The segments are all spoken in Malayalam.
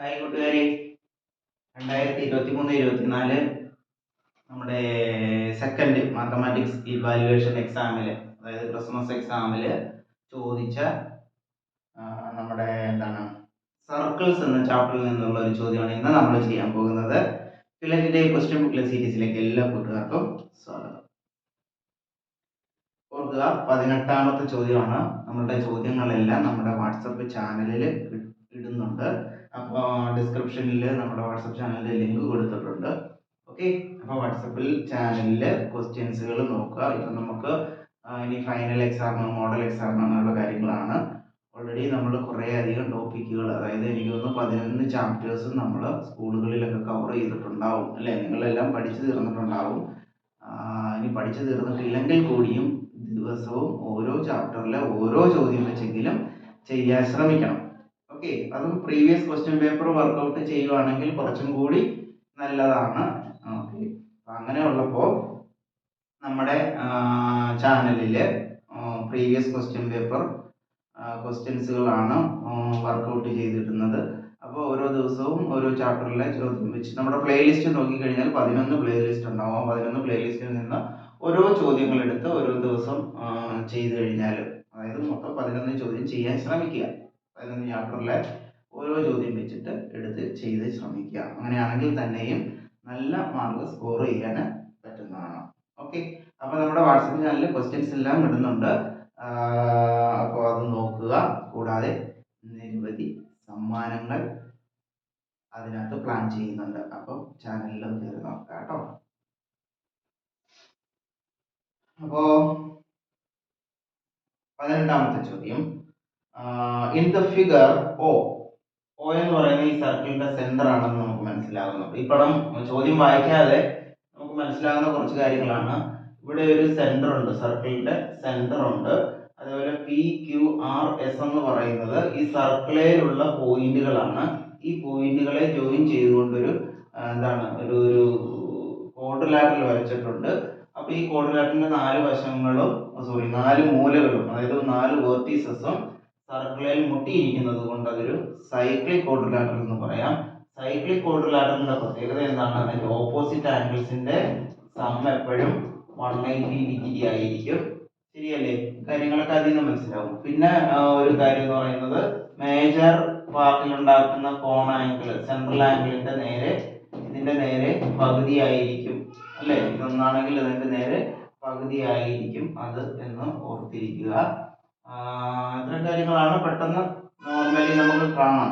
ഹായ് കൂട്ടുകാരെ. രണ്ടായിരത്തി ഇരുപത്തി മൂന്ന് ഇരുപത്തിനാല് നമ്മുടെ സെക്കൻഡ് മാത്തമാറ്റിക്സ് ഇവാലുവേഷൻ എക്സാമിൽ അതായത് ക്രിസ്മസ് എക്സാമിൽ ചോദിച്ച നമ്മുടെ എന്താണ് സർക്കിൾസ് എന്ന ചാപ്റ്ററിൽ നിന്നുള്ള ഒരു ചോദ്യമാണ് ഇന്ന് നമ്മൾ ചെയ്യാൻ പോകുന്നത്. ഫിലറ്റിന്റെ ക്വസ്റ്റ്യൻ ബുക്കിലെ സീരീസിലേക്ക് എല്ലാ കൂട്ടുകാർക്കും സ്വാഗതം. ഓർക്കുക പതിനെട്ടാമത്തെ ചോദ്യമാണ്. നമ്മുടെ ചോദ്യങ്ങളെല്ലാം നമ്മുടെ വാട്സപ്പ് ചാനലിൽ ഇടുന്നുണ്ട്. അപ്പോൾ ഡിസ്ക്രിപ്ഷനിൽ നമ്മുടെ വാട്സപ്പ് ചാനലിന്റെ ലിങ്ക് കൊടുത്തിട്ടുണ്ട്. ഓക്കെ അപ്പോൾ വാട്സപ്പിൽ ചാനലിൽ ക്വസ്റ്റ്യൻസുകൾ നോക്കുക. ഇപ്പം നമുക്ക് ഇനി ഫൈനൽ എക്സാം മോഡൽ എക്സാം അങ്ങനെയുള്ള കാര്യങ്ങളാണ്. ഓൾറെഡി നമ്മൾ കുറേ അധികം ടോപ്പിക്കുകൾ അതായത് എനിക്ക് തോന്നുന്നു പതിനൊന്ന് ചാപ്റ്റേഴ്സും നമ്മൾ സ്കൂളുകളിലൊക്കെ കവർ ചെയ്തിട്ടുണ്ടാവും. അല്ലേ? നിങ്ങളെല്ലാം പഠിച്ചു തീർന്നിട്ടുണ്ടാവും. ഇനി പഠിച്ചു തീർന്നിട്ടില്ലെങ്കിൽ കൂടിയും ദിവസവും ഓരോ ചാപ്റ്ററിലെ ഓരോ ചോദ്യം വെച്ചെങ്കിലും ചെയ്യാൻ ശ്രമിക്കണം. ഓക്കെ അതും പ്രീവിയസ് ക്വസ്റ്റ്യൻ പേപ്പർ വർക്കൗട്ട് ചെയ്യുവാണെങ്കിൽ കുറച്ചും കൂടി നല്ലതാണ്. ഓക്കെ അങ്ങനെ ഉള്ളപ്പോൾ നമ്മുടെ ചാനലിൽ പ്രീവിയസ് ക്വസ്റ്റ്യൻ പേപ്പർ ക്വസ്റ്റ്യൻസുകളാണ് വർക്കൗട്ട് ചെയ്തിടുന്നത്. അപ്പോൾ ഓരോ ദിവസവും ഓരോ ചാപ്റ്ററിലെ ചോദ്യം വെച്ച് നമ്മുടെ പ്ലേലിസ്റ്റ് നോക്കിക്കഴിഞ്ഞാൽ പതിനൊന്ന് പ്ലേലിസ്റ്റ് ഉണ്ടാവും. ആ പതിനൊന്ന് പ്ലേലിസ്റ്റിൽ നിന്ന് ഓരോ ചോദ്യങ്ങൾ എടുത്ത് ഓരോ ദിവസം ചെയ്ത് കഴിഞ്ഞാൽ അതായത് മൊത്തം പതിനൊന്ന് ചോദ്യം ചെയ്യാൻ ശ്രമിക്കുക. പതിനൊന്ന് ചാപ്റ്ററിലെ ഓരോ ചോദ്യം വെച്ചിട്ട് എടുത്ത് ചെയ്ത് ശ്രമിക്കുക. അങ്ങനെയാണെങ്കിൽ തന്നെയും നല്ല മാർക്ക് സ്കോർ ചെയ്യാൻ പറ്റുന്നതാണ്. ഓക്കെ അപ്പോൾ നമ്മുടെ വാട്സപ്പ് ചാനലിൽ ക്വസ്റ്റ്യൻസ് എല്ലാം ഇടുന്നുണ്ട്. അപ്പോൾ അത് നോക്കുക. കൂടാതെ നിരവധി സമ്മാനങ്ങൾ അതിനകത്ത് പ്ലാൻ ചെയ്യുന്നുണ്ട്. അപ്പോൾ ചാനലിൽ കയറി നോക്കുക കേട്ടോ. അപ്പോൾ പതിനെട്ടാമത്തെ ചോദ്യം. In the figure O O എന്ന് പറയുന്ന ഈ സർക്കിളിന്റെ സെന്റർ ആണെന്ന് നമുക്ക് മനസ്സിലാകുന്നുണ്ട്. ഈ പടം ചോദ്യം വായിക്കാതെ നമുക്ക് മനസ്സിലാകുന്ന കുറച്ച് കാര്യങ്ങളാണ്. ഇവിടെ ഒരു സെന്റർ ഉണ്ട് സർക്കിളിന്റെ സെന്റർ ഉണ്ട്. അതുപോലെ പി ക്യു ആർ എസ് എന്ന് പറയുന്നത് ഈ സർക്കിളിലുള്ള പോയിന്റുകളാണ്. ഈ പോയിന്റുകളെ ജോയിൻ ചെയ്തുകൊണ്ടൊരു എന്താണ് ഒരു ഒരു കോഡ്രിലാറ്ററൽ വരച്ചിട്ടുണ്ട്. അപ്പോൾ ഈ കോഡ്രിലാറ്ററിന്റെ നാല് വശങ്ങളും സോറി നാല് മൂലകളും അതായത് നാല് വേർട്ടീസസും സർക്കിളിൽ മുട്ടിയിരിക്കുന്നത് കൊണ്ട് അതൊരു സൈക്ലിക് കോഡ്രിലാറ്റർ എന്ന് പറയാം. സൈക്ലിക് കോഡ്രിലാറ്ററിന്റെ പ്രത്യേകത എന്താണ്? അതിന്റെ ഓപ്പോസിറ്റ് ആംഗിൾസിന്റെ സം എപ്പോഴും വൺ നയന്റി ഡിഗ്രി ആയിരിക്കും. ശരിയല്ലേ? കാര്യങ്ങളൊക്കെ അതിൽ നിന്ന് മനസ്സിലാവും. പിന്നെ ഒരു കാര്യം എന്ന് പറയുന്നത് മേജർ പാർട്ടിൽ ഉണ്ടാക്കുന്ന കോൺ ആംഗിൾ സെൻട്രൽ ആംഗിളിന്റെ നേരെ ഇതിന്റെ നേരെ പകുതിയായിരിക്കും അല്ലെ? ഇതൊന്നാണെങ്കിൽ ഇതിന്റെ നേരെ പകുതിയായിരിക്കും അത് എന്ന് ഓർത്തിരിക്കുക. കാര്യങ്ങളാണ് പെട്ടെന്ന് നോർമലി നമുക്ക് കാണാം.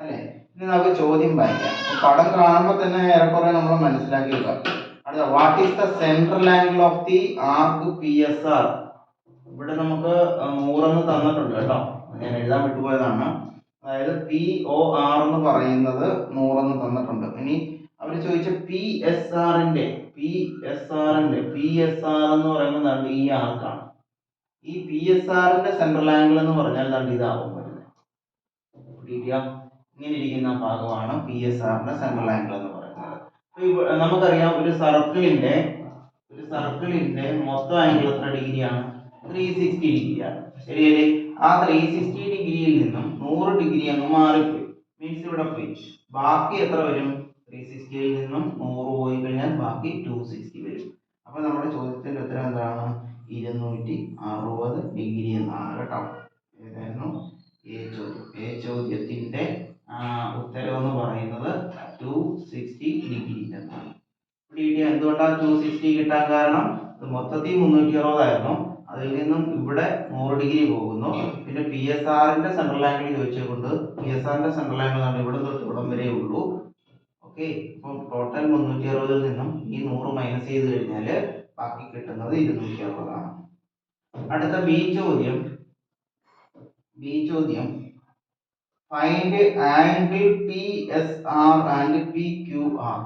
അല്ലേ? ഇനി നമുക്ക് ചോദ്യം വായിക്കാം. പടം കാണുമ്പോൾ തന്നെ ഏറെക്കുറെ നമ്മൾ മനസ്സിലാക്കി വെക്കാം. അടുത്ത what is the central angle of the arc P S R ഇവിടെ നമുക്ക് നൂറെന്ന് തന്നിട്ടുണ്ട് കേട്ടോ. ഞാൻ എഴുതാൻ വിട്ടുപോയതാണ്. അതായത് പി ഒ ആർ എന്ന് പറയുന്നത് നൂറെന്ന് തന്നിട്ടുണ്ട്. ഇനി അവർ ചോദിച്ച പി എസ് ആറിന്റെ പി എസ് ആറിന്റെ പി എസ് ആർ എന്ന് പറയുന്നത് ഈ ആർക്കാണ് ഈ പി എസ് ആറിന്റെ സെൻട്രൽ ആംഗിൾ എന്ന് പറഞ്ഞാൽ ദാണ്ട് ഇതാവും ഇങ്ങനെ ഇരിക്കുന്ന ഭാഗമാണ് പി എസ് ആറിന്റെ സെൻട്രൽ ആംഗിൾ എന്ന് പറയുന്നത്. നമുക്കറിയാം ഒരു സർക്കിളിന്റെ ഒരു സർക്കിളിന്റെ മൊത്തം ആംഗിൾ എത്ര ഡിഗ്രിയാണ്? ത്രീ സിക്സ്റ്റി ഡിഗ്രിയാണ്. ശരിയല്ലേ ആ ത്രീ സിക്സ്റ്റി ഡിഗ്രിയിൽ നിന്നും നൂറ് ഡിഗ്രി അങ്ങ് മാറിപ്പോയി. മീൻസ് ഇവിടെ പോയി. ബാക്കി എത്ര വരും? ത്രീ സിക്സ്റ്റിയിൽ നിന്നും നൂറ് പോയി കഴിഞ്ഞാൽ ബാക്കി ടു സിക്സ്റ്റി വരും. അപ്പൊ നമ്മുടെ ചോദ്യത്തിന്റെ ഉത്തരം എന്താണ്? ഇരുന്നൂറ്റി അറുപത് ഡിഗ്രി എന്നാണ് കേട്ടോ. ഏതായിരുന്നു? എ ചോദ്യം എ ചോദ്യത്തിന്റെ ഉത്തരം എന്ന് പറയുന്നത് ടു സിക്സ്റ്റി ഡിഗ്രി എന്നാണ്. ഇവിടെ എന്തുകൊണ്ടാണ് ടു സിക്സ്റ്റി കിട്ടാൻ കാരണം? ഇത് മൊത്തത്തിൽ മുന്നൂറ്റി അറുപതായിരുന്നു അതിൽ നിന്നും ഇവിടെ നൂറ് ഡിഗ്രി പോകുന്നു. പിന്നെ പി എസ് ആറിന്റെ സെൻട്രൽ ആംഗിൾ ചോദിച്ചുകൊണ്ട് പി എസ് ആറിന്റെ സെൻട്രൽ ആംഗിൾ ആണ് ഇവിടെ തൊട്ട് ഇവിടം വരെ ഉള്ളൂ. ഓക്കെ അപ്പം ടോട്ടൽ മുന്നൂറ്റി അറുപതിൽ നിന്നും ഈ നൂറ് മൈനസ് ചെയ്ത് കഴിഞ്ഞാൽ ബാക്കി കിട്ടുന്നത് ഇരുന്നൂറ്റി അറുപതാണ്. അടുത്ത ബി ചോദ്യം. ബി ചോദ്യം. Find angle P S R and P Q R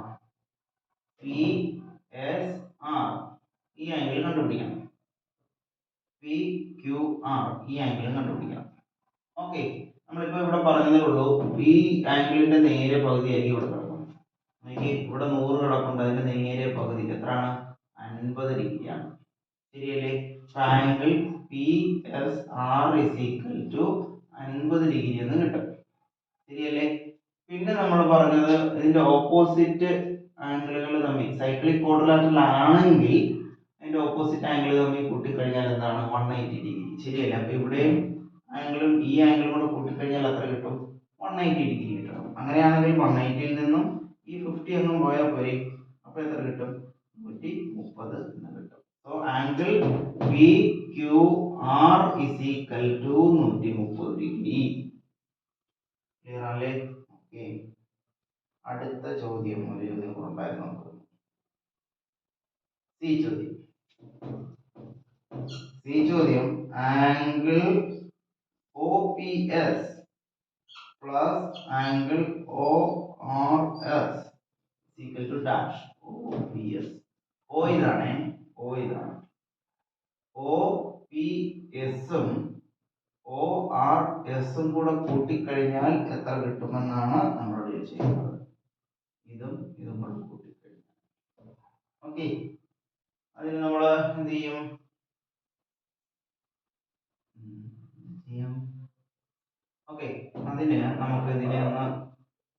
P S R ഈ ആംഗിൾ കണ്ടുപിടിക്കണം. പി ക്യു ആർ ഈ ആംഗിൾ കണ്ടുപിടിക്കണം. ഓക്കെ നമ്മളിപ്പോ ഇവിടെ പറഞ്ഞതേ ഉള്ളൂ. ഈ ആംഗിളിന്റെ നേരെ പകുതിയായിരിക്കും ഇവിടെ കിടക്കുന്നത്. ഇവിടെ നൂറ് കിടപ്പുണ്ട്. അതിന്റെ നേരെ പകുതി. എത്രയാണ്? അൻപത് ഡിഗ്രിയാണ്. ശരിയല്ലേ? Angle P S R is equal to അൻപത് ഡിഗ്രി എന്ന് കിട്ടും. ശരിയല്ലേ? പിന്നെ നമ്മൾ പറഞ്ഞത് ഇതിന്റെ ഓപ്പോസിറ്റ് ആംഗിളുകൾ തമ്മിൽ സൈക്ലിക് ക്വാഡ്രിലാറ്ററൽ ആണെങ്കിൽ അതിന്റെ ഓപ്പോസിറ്റ് ആംഗിൾ തമ്മിൽ കൂട്ടിക്കഴിഞ്ഞാൽ എന്താണ്? One eighty degree. ശരിയല്ലേ? അപ്പൊ ഇവിടെയും ആംഗിളും ഈ ആംഗിളും കൂടെ കൂട്ടിക്കഴിഞ്ഞാൽ എത്ര കിട്ടും? വൺ എയ്റ്റി ഡിഗ്രി കിട്ടണം അങ്ങനെയാണെങ്കിൽ വൺ എയ്റ്റിയിൽ നിന്നും ഈ ഫിഫ്റ്റി ഒന്നും പോയാൽ പോരെ. അപ്പൊ എത്ര കിട്ടും? മുപ്പത് എന്ന് കിട്ടും. So angle P Q R is equal to നൂറ്റി മുപ്പത് ഡിഗ്രി. ക്ലിയർ ആണല്ലേ ഓക്കെ അടുത്ത ചോദ്യം ഒരു ചോദ്യം ഉണ്ടായിരുന്നു നമുക്ക്. സി ചോദ്യം. സി ചോദ്യം angle O P S plus angle O R S equal to dash O P S O ഇതാണ് ഒ ഇതാണ്. ഒ പി എസും ഒ ആർ എസും കൂടെ കൂട്ടിക്കഴിഞ്ഞാൽ എത്ര കിട്ടുമെന്നാണ് നമ്മളോട് ചോദിച്ചിരിക്കുന്നത്. ഇതും ഇതും കൂടെ കൂട്ടിക്കഴിഞ്ഞാൽ. ഓക്കെ അതിന് നമ്മൾ എന്ത് ചെയ്യും? ഓക്കെ അതിന് നമുക്ക് ഇതിനെ ഒന്ന്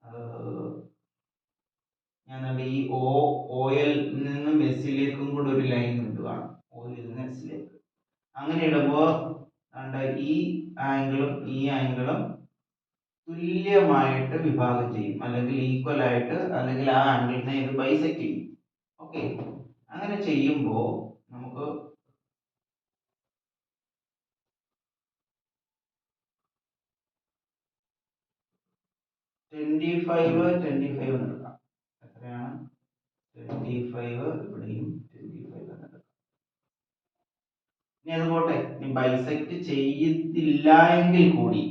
ഏഹ്, ഞാൻ ദാണ്ടെ ഈ ഓ ഓയിൽ നിന്നും എസിലേക്കും കൂടെ ഒരു ഇടുകയാണ് ഓയിൽ നിന്ന് അങ്ങനെ ഇടുമ്പോൾ ഈ ആംഗിളും ഈ ആംഗിളും തുല്യമായിട്ട് വിഭാഗം ചെയ്യും. അല്ലെങ്കിൽ ഈക്വൽ ആയിട്ട് അല്ലെങ്കിൽ ആ ആംഗിളിനെ ഇത് ബൈസെക്ട് ചെയ്യും. ഓക്കെ അങ്ങനെ ചെയ്യുമ്പോൾ നമുക്ക് ട്വന്റി ഫൈവ് ട്വന്റി ഫൈവ് എടുക്കാം. എത്രയാണ്? ട്വന്റി ഫൈവ് ഇവിടെയും ട്വന്റി ഫൈവ് എന്ന് എടുക്കാം ഇനി അത് പോട്ടെ ഇനി ബൈസെക്ട് ചെയ്യത്തില്ല എങ്കിൽ കൂടി.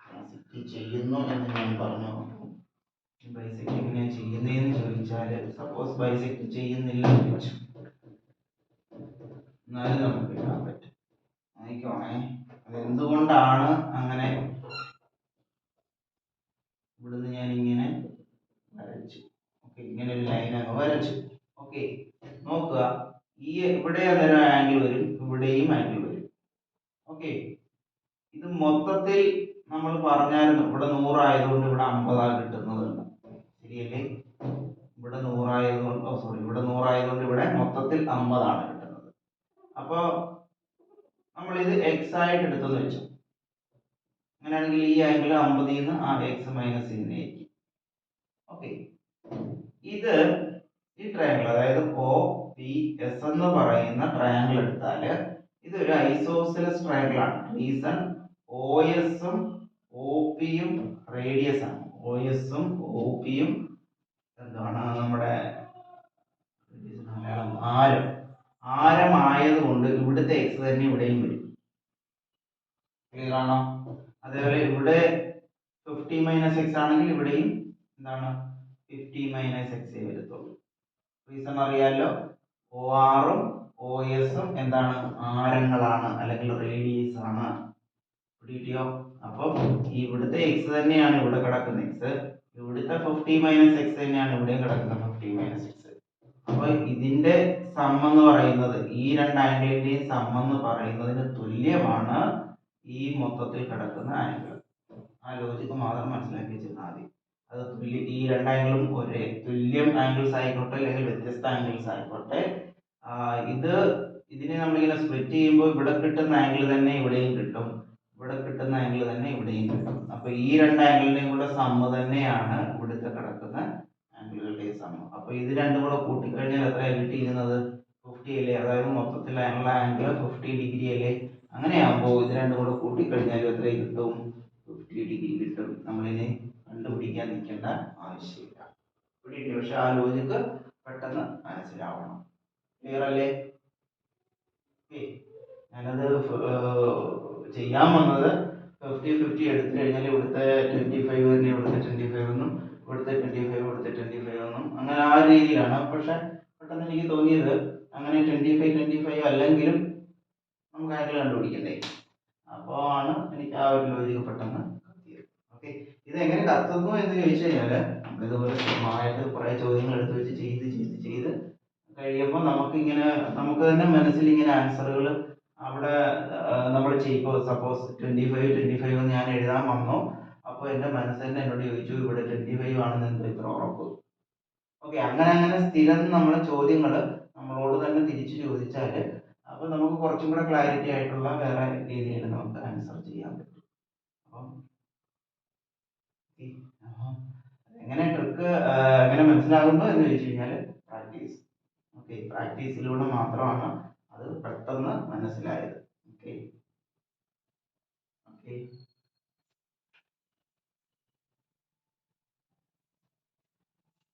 ബൈസെക്ട് ചെയ്യുന്നു എന്ന് ഞാൻ പറഞ്ഞു. ബൈസെക്ട് എങ്ങനെയാ ചെയ്യുന്നതെന്ന് ചോദിച്ചാൽ സപ്പോസ് ബൈസെക്ട് ചെയ്യുന്നില്ല എന്ന് വെച്ചു എന്നാലും നമുക്ക് ഇടാൻ പറ്റും. നോക്കിക്കോണേ അത് എന്തുകൊണ്ടാണ് അങ്ങനെ ഇവിടുന്ന് ഞാൻ ഇങ്ങനെ വരച്ചു ഓക്കെ ഇങ്ങനെ ഒരു ലൈൻ അങ്ങ് വരച്ചു ഓക്കെ നോക്കുക ഈ ഇവിടെ അതൊരു ആംഗിൾ വരും? ഇവിടെയും ആംഗിൾ വരും. ഓക്കെ ഇത് മൊത്തത്തിൽ നമ്മൾ പറഞ്ഞായിരുന്നു ഇവിടെ നൂറായതുകൊണ്ട് ഇവിടെ അമ്പതാ കിട്ടുന്നതുണ്ട് ശരിയല്ലേ? ഇവിടെ നൂറായതുകൊണ്ട് ഓ സോറി ഇവിടെ നൂറായതുകൊണ്ട് ഇവിടെ മൊത്തത്തിൽ അമ്പതാണ് കിട്ടുന്നത്. അപ്പോൾ നമ്മൾ ഇത് എക്സ് ആയിട്ട് എടുത്തെന്ന് വെച്ചു. അങ്ങനെയാണെങ്കിൽ ഈ ആംഗിൾ അമ്പതിൽ നിന്ന് ആ എക്സ് മൈനസ് ചെയ്യുന്നതായിരിക്കും ഓക്കെ ഇത് ഈ ട്രയാങ്കിൾ അതായത് ഒ പി എസ് എന്ന് പറയുന്ന ട്രയാങ്കിൾ എടുത്താൽ ഇതൊരു ഐസോസിലസ് ട്രയാങ്കിൾ ആണ്. റീസൺ ഒ എസും ഒ പിയും റേഡിയസ് ആണ്. ഒ എസും ഒ പിയും എന്താണ് നമ്മുടെ മലയാളം ആരം. ആരമായതുകൊണ്ട് ഇവിടുത്തെ എക്സ് തന്നെ ഇവിടെയും വരും. ആണോ? അതേപോലെ ഇവിടെ ഫിഫ്റ്റി മൈനസ് എക്സ് ആണെങ്കിൽ ഇവിടെയും എന്താണ്? ഫിഫ്റ്റി മൈനസ് എക്സേ വരുത്തുള്ളൂ. റീസൺ അറിയാലോ? ഒ ആറും ഒ എസും എന്താണ്? ആരങ്ങളാണ് അല്ലെങ്കിൽ റേഡിയസ് ആണ്. കിട്ടിയോ അപ്പം ഇവിടുത്തെ എക്സ് തന്നെയാണ് ഇവിടെ കിടക്കുന്നത്. എക്സ് ഇവിടുത്തെ ഫിഫ്റ്റി മൈനസ് എക്സ് തന്നെയാണ് ഇവിടെ കിടക്കുന്നത് ഫിഫ്റ്റി മൈനസ് എക്സ് അപ്പൊ ഇതിന്റെ സം എന്ന് പറയുന്നത് ഈ രണ്ട് ആംഗിളിന്റെയും സം എന്ന് പറയുന്നതിന് തുല്യമാണ് ഈ മൊത്തത്തിൽ കിടക്കുന്ന ആംഗിൾ. ആ ലോജിക്ക് മാത്രം മനസ്സിലാക്കി വെച്ചിരുന്നാൽ മതി. അത് തുല്യ ഈ രണ്ട് ആംഗിളും ഒരേ. തുല്യം ആംഗിൾസ് ആയിക്കോട്ടെ അല്ലെങ്കിൽ വ്യത്യസ്ത ആംഗിൾസ് ആയിക്കോട്ടെ. ഇത് ഇതിനെ നമ്മളിങ്ങനെ സ്പ്ലിറ്റ് ചെയ്യുമ്പോൾ ഇവിടെ കിട്ടുന്ന ആംഗിൾ തന്നെ ഇവിടെയും കിട്ടും. ഇവിടെ കിട്ടുന്ന ആംഗിൾ തന്നെ ഇവിടെയും കിട്ടും. അപ്പൊ ഈ രണ്ട് ആംഗിളിന്റെയും കൂടെ സമ്മ തന്നെയാണ് ഇവിടുത്തെ കിടക്കുന്ന ആംഗിളുകളുടെയും സമ്മ അപ്പൊ ഇത് രണ്ടും കൂടെ കൂട്ടിക്കഴിഞ്ഞാൽ എത്രയാണ് കിട്ടിയിരുന്നത് ഫിഫ്റ്റി അല്ലേ? അതായത് മൊത്തത്തിൽ മൊത്തത്തിലുള്ള ആംഗിൾ ഫിഫ്റ്റി ഡിഗ്രി അല്ലേ? അങ്ങനെയാകുമ്പോൾ ഇത് രണ്ടും കൂടെ കൂട്ടിക്കഴിഞ്ഞാൽ എത്ര കിട്ടും? ഫിഫ്റ്റി ഡിഗ്രി കിട്ടും. നമ്മളിനി കണ്ടുപിടിക്കാൻ നിൽക്കേണ്ട ആവശ്യമില്ല. പിടിയിട്ടില്ല പക്ഷെ ആ ലോജിക്ക് പെട്ടെന്ന് മനസ്സിലാവണം. ക്ലിയർ അല്ലേ? ഞാനത് ചെയ്യാൻ വന്നത് ഫിഫ്റ്റി ഫിഫ്റ്റി എടുത്തു കഴിഞ്ഞാൽ ഇവിടുത്തെ ട്വന്റി ഫൈവ് തന്നെ ഇവിടുത്തെ ട്വന്റി ഫൈവ് എന്നും ഇവിടുത്തെ ട്വന്റി ഫൈവ് ഇവിടുത്തെ ട്വന്റി ഫൈവ് എന്നും അങ്ങനെ ആ രീതിയിലാണ്. പക്ഷെ പെട്ടെന്ന് എനിക്ക് തോന്നിയത് അങ്ങനെ ട്വന്റി ഫൈവ് ട്വന്റി ഫൈവ് അല്ലെങ്കിലും നമുക്ക് ആംഗിൾ കണ്ടുപിടിക്കണ്ടേ? അപ്പോൾ ആണ് എനിക്ക് ആ ഒരു ലോജിക്ക് പെട്ടെന്ന് ഇത് എങ്ങനെ കത്തുന്നു എന്ന് ചോദിച്ചു കഴിഞ്ഞാൽ ഇതുപോലെ കൃത്യമായിട്ട് കുറേ ചോദ്യങ്ങൾ എടുത്തു വെച്ച് ചെയ്ത് ചെയ്ത് ചെയ്ത് കഴിയുമ്പോൾ നമുക്ക് ഇങ്ങനെ നമുക്ക് തന്നെ മനസ്സിൽ ഇങ്ങനെ ആൻസറുകൾ അവിടെ നമ്മൾ ചെയ്യിപ്പോ suppose twenty five twenty five എന്ന് ഞാൻ എഴുതാൻ വന്നു. അപ്പോൾ എന്റെ മനസ്സ് തന്നെ എന്നോട് ചോദിച്ചു ഇവിടെ ട്വന്റി ഫൈവ് ആണെന്ന് എന്ത് ഇത്ര ഉറപ്പ്. ഓക്കെ അങ്ങനെ അങ്ങനെ സ്ഥിരം നമ്മളെ ചോദ്യങ്ങൾ നമ്മളോട് തന്നെ തിരിച്ചു ചോദിച്ചാൽ അപ്പോൾ നമുക്ക് കുറച്ചും കൂടെ ക്ലാരിറ്റി ആയിട്ടുള്ള വേറെ രീതിയിൽ നമുക്ക് ആൻസർ ചെയ്യാം. എങ്ങനെ ട്രിക്ക് എങ്ങനെ മനസ്സിലാകുന്നു എന്ന് ചോദിച്ചു കഴിഞ്ഞാൽ പ്രാക്ടീസ് ഓക്കെ പ്രാക്ടീസിലൂടെ മാത്രമാണ് അത് പെട്ടെന്ന് മനസ്സിലായത്. Okay okay